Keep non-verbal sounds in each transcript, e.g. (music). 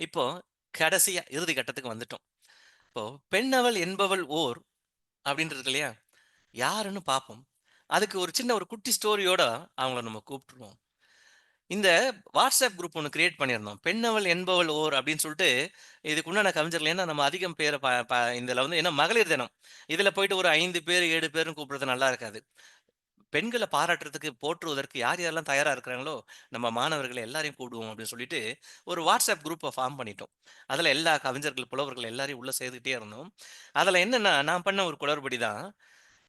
இப்போ கடைசியா இறுதி கட்டத்துக்கு வந்துட்டோம். இப்போ பெண்ணவள் என்பவள் ஓர் அப்படின்றது இல்லையா? யாருன்னு பார்ப்போம். அதுக்கு ஒரு சின்ன ஒரு குட்டி ஸ்டோரியோட அவங்கள நம்ம கூப்பிட்டுருவோம். இந்த வாட்ஸ்அப் குரூப் ஒன்று கிரியேட் பண்ணியிருந்தோம். பெண்ணவள் என்பவள் ஓர் அப்படின்னு சொல்லிட்டு, இதுக்கு உண்டான கவிஞர்ல ஏன்னா நம்ம அதிகம் பேர இதில் வந்து ஏன்னா மகளிர் தினம். இதுல போயிட்டு ஒரு ஐந்து பேர், ஏழு பேருன்னு கூப்பிடுறது நல்லா இருக்காது. பெண்களை பாராட்டுறதுக்கு, போற்றுவதற்கு யார் யாரெல்லாம் தயாரா இருக்கிறாங்களோ, நம்ம மாணவர்களை எல்லாரையும் கூப்பிடுவோம் அப்படின்னு சொல்லிட்டு, ஒரு வாட்ஸ்அப் குரூப்பை ஃபார்ம் பண்ணிட்டோம். அதுல எல்லா கவிஞர்கள், புலவர்கள் எல்லாரையும் உள்ள சேர்த்துக்கிட்டே இருந்தோம். அதுல என்னன்னா, நான் பண்ண ஒரு குளறுபடி தான்.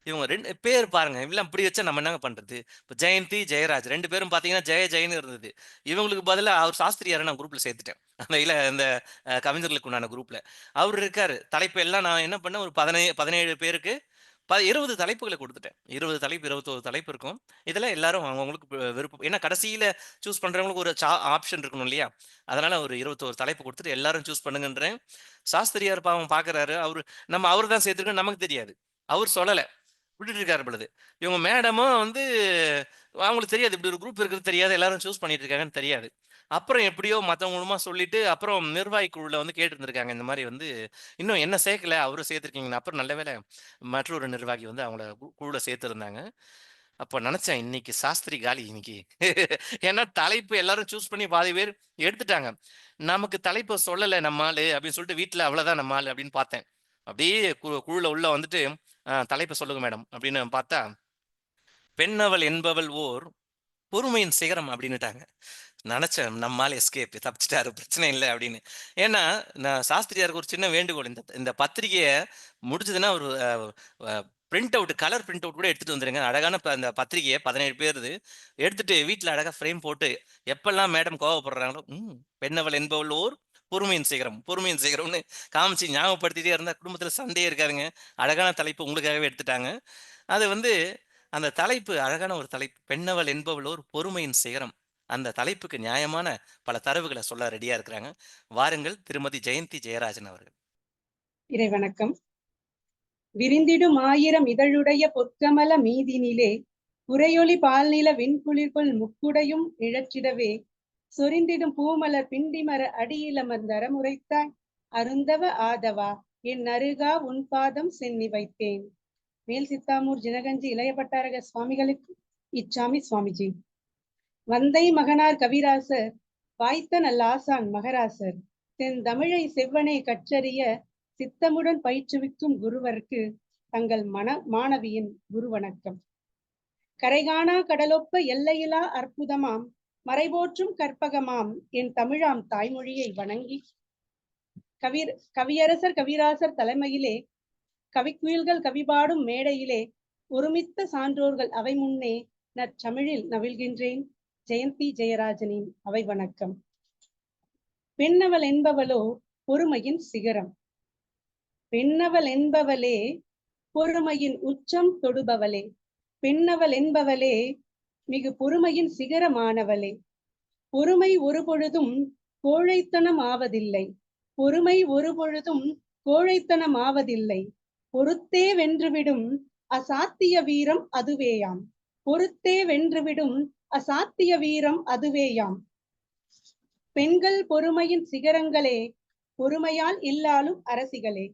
இவங்க ரெண்டு பேர் பாருங்க. இவெல்லாம் இப்படி வச்சா நம்ம என்னங்க பண்றது? இப்போ ஜெயந்தி, ஜெயராஜ் ரெண்டு பேரும் பார்த்தீங்கன்னா, ஜெய ஜெயன்னு இருந்தது. இவங்களுக்கு பதிலாக அவர் சாஸ்திரியாரை நான் குரூப்ல சேர்த்துட்டேன். அந்த இல்ல இந்த கவிஞர்களுக்கு உண்டான குரூப்ல. அவர் இருக்காரு. தலைப்பு எல்லாம் நான் என்ன பண்ணேன், ஒரு பதினே 17 பேருக்கு ப இருபது தலைப்புகளை கொடுத்துட்டேன் இருபது தலைப்பு, 21 தலைப்பு இருக்கும். இதில் எல்லாரும் அவங்களுக்கு விருப்பம் ஏன்னா கடைசியில் சூஸ் பண்ணுறவங்களுக்கு ஒரு சா ஆப்ஷன் இருக்கணும் இல்லையா? அதனால் ஒரு 21 தலைப்பு கொடுத்துட்டு எல்லாரும் சூஸ் பண்ணுங்கன்றேன். சாஸ்திரியார் பாவம் பார்க்குறாரு. அவர் நம்ம அவர் தான் சேர்த்துருக்கோம் நமக்கு தெரியாது. அவர் சொல்லலை விட்டுட்டு இருக்காரு பொழுது. இவங்க மேடமும் வந்து அவங்களுக்கு தெரியாது. இப்படி ஒரு குரூப் இருக்கிறது தெரியாது. எல்லாரும் சூஸ் பண்ணிட்டு இருக்காங்கன்னு தெரியாது. அப்புறம் எப்படியோ மத்தவங்க மூலமா சொல்லிட்டு, அப்புறம் நிர்வாகி குழுல வந்து கேட்டிருந்திருக்காங்க இந்த மாதிரி வந்து இன்னும் என்ன சேர்க்கல, அவரும் சேர்த்துருக்கீங்கன்னு. அப்புறம் நல்ல வேளை மற்றொரு நிர்வாகி வந்து அவங்கள கு குழுல சேர்த்துருந்தாங்க அப்போ நினைச்சேன் இன்னைக்கு சாஸ்திரி காலி இன்னைக்கு. (laughs) ஏன்னா தலைப்பு எல்லாரும் சூஸ் பண்ணி பாதி பேர் எடுத்துட்டாங்க. நமக்கு தலைப்பை சொல்லலை நம்ம ஆளு அப்படின்னு சொல்லிட்டு வீட்டில் அவ்வளோதான் நம்ம ஆளு அப்படின்னு பார்த்தேன். அப்படியே கு குழுல உள்ள வந்துட்டு, தலைப்பை சொல்லுங்க மேடம்" அப்படின்னு பார்த்தா, "பெண்ணவள் என்பவள் ஓர் பொறுமையின் சிகரம்" அப்படின்னுட்டாங்க. நினச்சேன் நம்மால் எஸ்கேப் தப்பிச்சிட்டாரு பிரச்சனை இல்லை அப்படின்னு. ஏன்னா, நான் சாஸ்திரியாருக்கு ஒரு சின்ன வேண்டுகோள். இந்த இந்த பத்திரிகையை முடிஞ்சதுன்னா ஒரு print out colour print out கூட எடுத்துட்டு வந்துருங்க. அழகான அந்த பத்திரிகையை பதினேழு பேருது. எடுத்துட்டு வீட்டில் அழகாக ஃப்ரேம் போட்டு எப்பெல்லாம் மேடம் கோவப்படுறாங்களோ, ம் பெண்ணவள் என்பவள் ஓர் பொறுமையின் சிகரம், பொறுமையின் சிகரம்னு காமிச்சு ஞாபகப்படுத்திட்டே இருந்தால் குடும்பத்தில் சண்டையே இருக்காருங்க அழகான தலைப்பு உங்களுக்காகவே எடுத்துட்டாங்க. அது வந்து அந்த தலைப்பு அழகான ஒரு தலைப்பு. பெண்ணவள் என்பவள் ஒரு பொறுமையின் சிகரம். அந்த தலைப்புக்கு நியாயமான பல தரவுகளை சொல்ல ரெடியா இருக்கிறாங்க. வாருங்கள் திருமதி ஜெயந்தி ஜெயராஜன் அவர்கள். இறை வணக்கம். விரிந்திடும் ஆயிரம் இதழுடைய பொற்கமல மீதினிலே உறையொளி பால்நில வெண்குளிர்கொள் முக்குடையும் இழற்றிடவே சொரிந்திடும் பூமலர் பிண்டிமர அடியிலமர்ந்த அறமுரைத்தாய் அருந்தவ ஆதவா என் அருகா உன் பாதம் சென்னி வைத்தேன் மேல் சித்தாமூர் ஜினகஞ்சி இளைய பட்டாரக சுவாமிகளுக்கு இச்சாமி சுவாமிஜி வந்தை மகனார் கவிராசர் வாய்த்த நல்லாசான் மகராசர் தென் தமிழை செவ்வனே கற்றறிய சித்தமுடன் பயிற்றுவிக்கும் குருவருக்கு தங்கள் மன மாணவியின் குரு வணக்கம் கரைகாணா கடலொப்ப எல்லையிலா அற்புதமாம் மறைபோற்றும் கற்பகமாம் என் தமிழாம் தாய்மொழியை வணங்கி. கவிர் கவியரசர் கவிராசர் தலைமையிலே கவிக்குயில்கள் கவிபாடும் மேடையிலே ஒருமித்த சான்றோர்கள் அவை முன்னே நற்றமிழில் நவில்கின்றேன் ஜெயந்தி ஜெயராஜனின் அவை வணக்கம். பெண்ணவள் என்பவளோ பொறுமையின் சிகரம். பெண்ணவள் என்பவளே பொறுமையின் உச்சம் தொடுபவளே. பெண்ணவள் என்பவளே மிகு பொறுமையின் சிகரமானவளே. பொறுமை ஒரு பொழுதும் கோழைத்தனம் ஆவதில்லை. பொறுமை ஒரு பொழுதும் கோழைத்தனம் ஆவதில்லை. பொறுத்தே வென்றுவிடும் அசாத்திய வீரம் அதுவேயாம். பொறுத்தே வென்றுவிடும் அசாத்திய வீரம் அதுவேயாம். பெண்கள் பொறுமையின் சிகரங்களே பொறுமையால் இல்லாலும் அரசிகளே.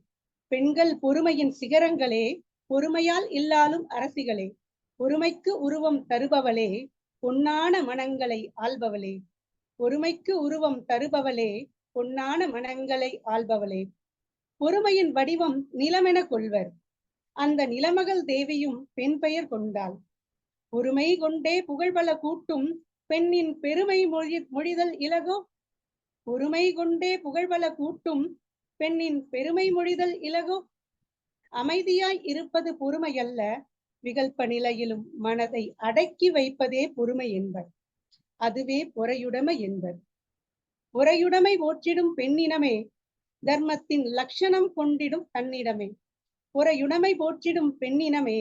பெண்கள் பொறுமையின் சிகரங்களே பொறுமையால் இல்லாலும் அரசிகளே. பொறுமைக்கு உருவம் தருபவளே பொன்னான மனங்களை ஆள்பவளே. பொறுமைக்கு உருவம் தருபவளே பொன்னான மனங்களை ஆள்பவளே. பொறுமையின் வடிவம் நிலமென கொள்வர். அந்த நிலமகள் தேவியும் பெண் பெயர் கொண்டாள். பொறுமை கொண்டே புகழ்பல கூட்டும் பெண்ணின் பெருமை மொழி மொழிதல் இலகோ? பொறுமை கொண்டே புகழ்பல கூட்டும் பெண்ணின் பெருமை மொழிதல் இலகோ? அமைதியாய் இருப்பது பொறுமை அல்ல விகல்ப நிலையிலும் மனதை அடக்கி வைப்பதே பொறுமை என்பர். அதுவே பொறையுடைமை என்பர். பொறையுடைமை போற்றிடும் பெண்ணினமே தர்மத்தின் லட்சணம் கொண்டிடும் தன்னிடமே. பொறையுடைமை போற்றிடும் பெண்ணினமே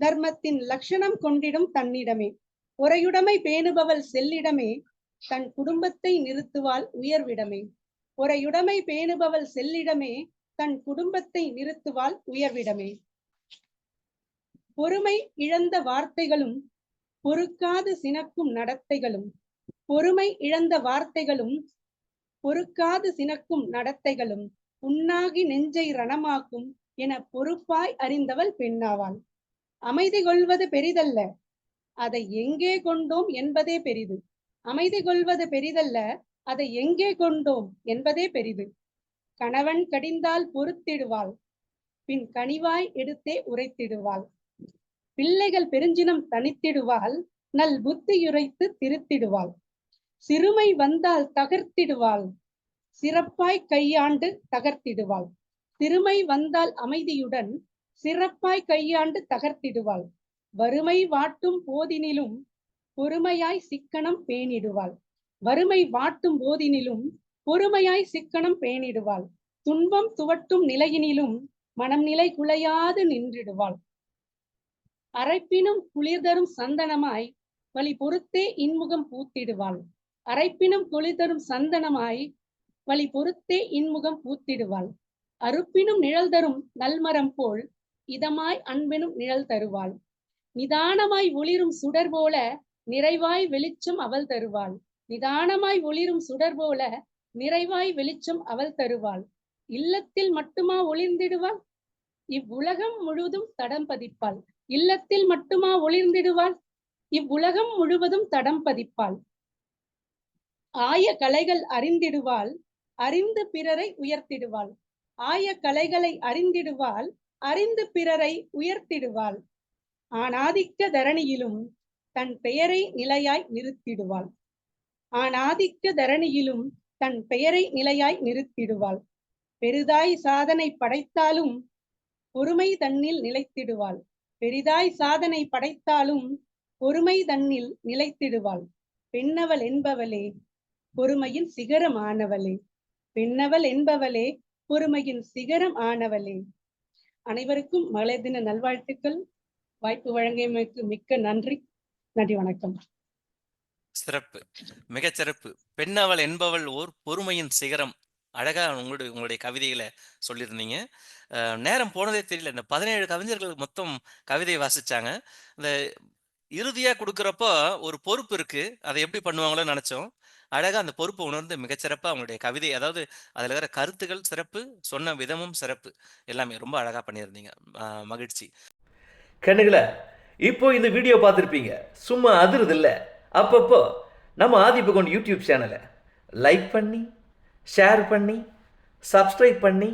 தர்மத்தின் லட்சணம் கொண்டிடும் தன்னிடமே. பொறையுடைமை பேணுபவள் செல்லிடமே தன் குடும்பத்தை நிறுத்துவாள் உயர்விடமே. பொறையுடைமை பேணுபவள் செல்லிடமே தன் குடும்பத்தை நிறுத்துவாள் உயர்விடமே. பொறுமை இழந்த வார்த்தைகளும் பொறுக்காது சினக்கும் நடத்தைகளும். பொறுமை இழந்த வார்த்தைகளும் பொறுக்காது சினக்கும் நடத்தைகளும். உண்ணாகி நெஞ்சை ரணமாக்கும் என பொறுப்பாய் அறிந்தவள் பெண்ணாவாள். அமைதி கொள்வது பெரிதல்ல. அதை எங்கே கொண்டோம் என்பதே பெரிது. அமைதி கொள்வது பெரிதல்ல அதை எங்கே கொண்டோம் என்பதே பெரிது. கணவன் கடிந்தால் பொறுத்திடுவாள் பின் கனிவாய் எடுத்தே உரைத்திடுவாள். பிள்ளைகள் பெருஞ்சினம் தனித்திடுவாள் நல் புத்தியுரைத்து திருத்திடுவாள். சிறுமை வந்தால் தகர்த்திடுவாள் சிறப்பாய் கையாண்டு தகர்த்திடுவாள். சிறுமை வந்தால் அமைதியுடன் சிறப்பாய் கையாண்டு தகர்த்திடுவாள். வறுமை வாட்டும் போதினிலும் பொறுமையாய் சிக்கனம் பேணிடுவாள். வறுமை வாட்டும் போதினிலும் பொறுமையாய் சிக்கனம் பேணிடுவாள். துன்பம் துவட்டும் நிலையினிலும் மனம் நிலை குலையாது நின்றிடுவாள். அரைப்பினும் குளிர்தரும் சந்தனமாய் வழி பொறுத்தே இன்முகம் பூத்திடுவாள். அரைப்பினும் குளிர்தரும் சந்தனமாய் வழி பொறுத்தே இன்முகம் பூத்திடுவாள். அறுப்பினும் நிழல் தரும் நல்மரம் போல் இதமாய் அன்பெனும் நிழல் தருவாள். நிதானமாய் ஒளிரும் சுடர் போல நிறைவாய் வெளிச்சம் அவள் தருவாள். நிதானமாய் ஒளிரும் சுடர் போல நிறைவாய் வெளிச்சம் அவள் தருவாள். இல்லத்தில் மட்டுமா ஒளிர்ந்திடுவாள்? இவ்வுலகம் முழுவதும் தடம் பதிப்பாள். இல்லத்தில் மட்டுமா ஒளிர்ந்திடுவாள்? இவ்வுலகம் முழுவதும் தடம் பதிப்பாள். ஆய கலைகள் அறிந்திடுவாள். அறிந்து பிறரை உயர்த்திடுவாள். ஆய கலைகளை அறிந்திடுவாள். அறிந்து பிறரை உயர்த்திடுவாள். ஆணாதிக்க தரணியிலும் தன் பெயரை நிலையாய் நிறுத்திடுவாள். ஆணாதிக்க தரணியிலும் தன் பெயரை நிலையாய் நிறுத்திடுவாள். பெரிதாய் சாதனை படைத்தாலும் பொறுமை தன்னில் நிலைத்திடுவாள். பெரிதாய் சாதனை படைத்தாலும் பொறுமை தன்னில் நிலைத்திடுவாள். பெண்ணவள் என்பவளே பொறுமையின் சிகரம் ஆனவளே. பெண்ணவள் என்பவளே பொறுமையின் சிகரம் ஆனவளே. அனைவருக்கும் மகளிர் தின நல்வாழ்த்துக்கள். வாய்ப்பு வழங்கியமைக்கு மிக்க நன்றி. நன்றி வணக்கம். சிறப்பு. மிகச் சிறப்பு. பெண்ணவள் என்பவள் ஓர் பொறுமையின் சிகரம். அழகா உங்களுடைய உங்களுடைய கவிதைகளை சொல்லியிருந்தீங்க. நேரம் போனதே தெரியல. இந்த பதினேழு கவிஞர்கள் மொத்தம் கவிதை வாசிச்சாங்க. இந்த இறுதியா கொடுக்குறப்போ ஒரு பொறுப்பு இருக்கு. அதை எப்படி பண்ணுவாங்களோ நினைச்சோம். அழகா அந்த பொறுப்பை உணர்ந்து மிகச்சிறப்பா அவங்களுடைய கவிதை அதாவது அதுல இருக்கிற கருத்துக்கள் சிறப்பு சொன்ன விதமும் சிறப்பு எல்லாமே ரொம்ப அழகா பண்ணியிருந்தீங்க. மகிழ்ச்சி. கண்ணுகளை இப்போ இந்த வீடியோ பார்த்துருப்பீங்க. சும்மா அதிருது இல்லை. அப்பப்போ நம்ம ஆதிபகோன் யூடியூப் சேனலை லைக் பண்ணி ஷேர் பண்ணி சப்ஸ்கிரைப் பண்ணி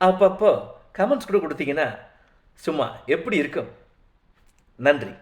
அப்பப்போ கமெண்ட்ஸ் கூட கொடுத்தீங்கன்னா சும்மா எப்படி இருக்கும்? நன்றி.